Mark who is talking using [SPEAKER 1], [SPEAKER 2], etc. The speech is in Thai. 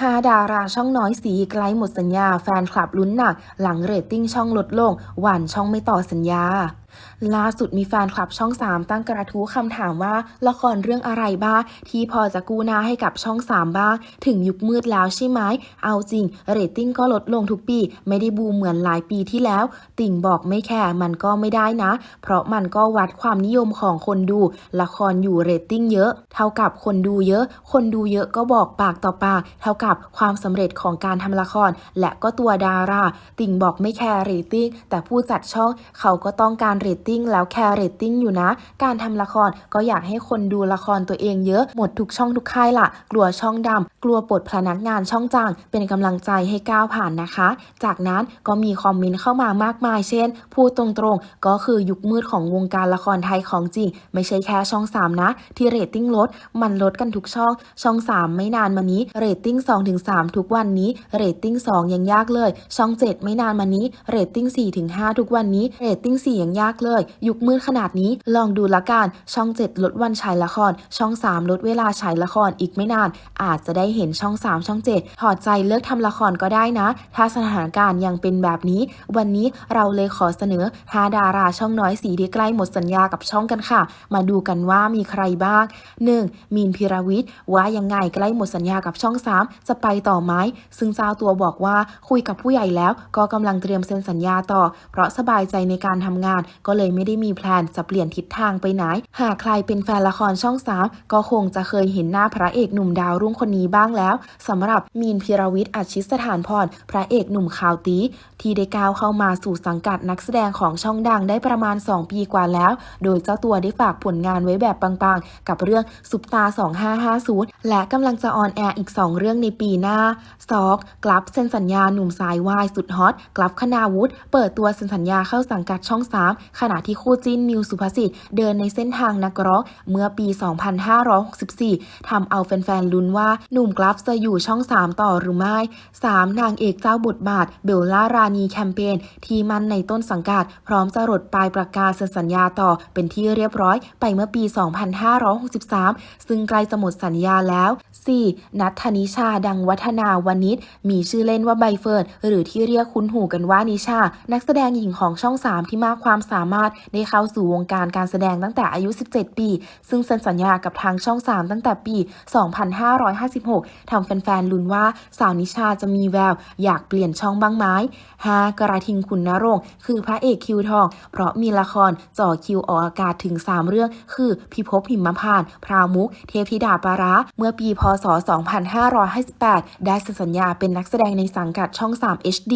[SPEAKER 1] หาดาราช่องน้อยสีไกล้หมดสัญญา แฟนคลับลุ้นหนัก หลังเรตติ้งช่องลดลง หวานช่องไม่ต่อสัญญา ล่าสุดมีแฟนคลับช่อง 3 ตั้งกระทู้คำถามว่าละครเรื่องอะไรบ้างที่พอจะกู้หน้าให้กับช่อง 3 บ้าง ถึงยุคมืดแล้วใช่ไหม เอาจริง เรตติ้งก็ลดลงทุกปี ไม่ได้บูมเหมือนหลายปีที่แล้ว ติ่งบอกไม่แคร์มันก็ไม่ได้นะ เพราะมันก็วัดความนิยมของคนดู ละครอยู่เรตติ้งเยอะ เท่ากับคนดูเยอะ คนดูเยอะก็บอกปากต่อปาก เท่ากับความสำเร็จของการทำละคร และก็ตัวดารา ติ่งบอกไม่แคร์เรตติ้งแต่ผู้จัดช่องเขาก็ต้องการเรตติ้งแล้วแคร์เรตติ้งอยู่นะ การทำละครก็อยากให้คนดูละครตัวเองเยอะหมดทุกช่องทุกค่ายละกลัวช่องดำกลัวปลดพนักงานช่องจาง เป็นกำลังใจให้ก้าวผ่านนะคะ จากนั้นก็มีคอมเมนต์เข้ามามากมาย เช่นพูดตรงๆ ก็คือยุคมืดของวงการละครไทยของจริง ไม่ใช่แค่ช่อง 3 นะ ที่เรตติ้งลด มันลดกันทุกช่อง ช่อง 3 ไม่นานมานี้เรตติ้ง2-3ทุกวันนี้เรตติ้ง2ยังยากเลย ช่อง 7 ไม่นานมานี้เรตติ้ง4-5ทุกวันนี้เรตติ้ง4ยังยากเลย ยุคมืดขนาดนี้ลองดูละกัน ช่อง 7 ลดวันฉายละคร ช่อง 3 ลดเวลาฉายละครอีกไม่นาน อาจจะได้เห็นช่อง 3 ช่อง 7 ถอดใจเลิกทำละครก็ได้นะ ถ้าสถานการณ์ยังเป็นแบบนี้ วันนี้เราเลยขอเสนอ5ดาราช่องน้อยสีที่ใกล้หมดสัญญากับช่องกันค่ะ มาดูกันว่ามีใครบ้าง 1. มีนพิรวิทย์ว่ายังไงใกล้หมดสัญญากับช่อง 3 จะไปต่อไหมซึ่งเจ้าตัวบอกว่าคุยกับผู้ใหญ่แล้วก็กำลังเตรียมเซ็นสัญญาต่อ เพราะสบายใจในการทำงานก็เลยไม่ได้มีแพลนจะเปลี่ยนทิศทางไปไหน หากใครเป็นแฟนละครช่องสามก็คงจะเคยเห็นหน้าพระเอกหนุ่มดาวรุ่งคนนี้บ้างแล้วสำหรับมีนพิรวิทย์อัชิสถานพรพระเอกหนุ่มข่าวตี ที่ได้ก้าวเข้ามาสู่สังกัดนักแสดงของช่องดังได้ประมาณ 2 ปีกว่าแล้ว โดยเจ้าตัวได้ฝากผลงานไว้แบบปังๆ กับเรื่องซุปตา 2550 และกำลังจะออนแอร์อีก 2 เรื่องในปีหน้าซอกกลับเซ็นสัญญาหนุ่มสายวายสุดฮอตกลับคณาวุฒิเปิดตัวเซ็นสัญญาเข้าสังกัดช่อง 3 ขณะที่คู่จิ้นมิวสุภาษิตเดินในเส้นทางนักร้องเมื่อปี 2564 ทำเอาแฟนๆลุ้นว่าหนุ่มกลับจะอยู่ช่อง 3 ต่อหรือไม่ 3. นางเอกเจ้าบทบาทเบลล่ารานีแคมเปญที่มันในต้นสังกัด พร้อมจะรดปลายประกาศเซ็นสัญญาต่อเป็นที่เรียบร้อยไปเมื่อปี 2563 ซึ่งใกล้จะหมดสัญญาแล้ว 4. นัทธนิชาดังวัฒนาวนิชมีชื่อเล่นว่าใบเฟิร์นหรือที่เรียกคุ้นหูกันว่านิชา นักแสดงหญิงของช่อง 3 ที่มากความสามารถได้เข้าสู่วงการการแสดงตั้งแต่อายุ 17 ปี ซึ่งเซ็นสัญญากับทางช่อง 3 ตั้งแต่ปี 2556ทำแฟนๆลุ้นว่าสาวนิชาจะมีแวว อยากเปลี่ยนช่องบ้างไหม 5. กระทิงคุณนรงค์คือพระเอกคิวทอง เพราะมีละครจ่อคิวออกอากาศถึง 3 เรื่อง คือพิภพหิมพาน พราวมุก เทพธิดาปาระเมื่อปีพศ 2558 ได้สัญญาเป็นนักแสดงในสังกัดช่อง 3 HD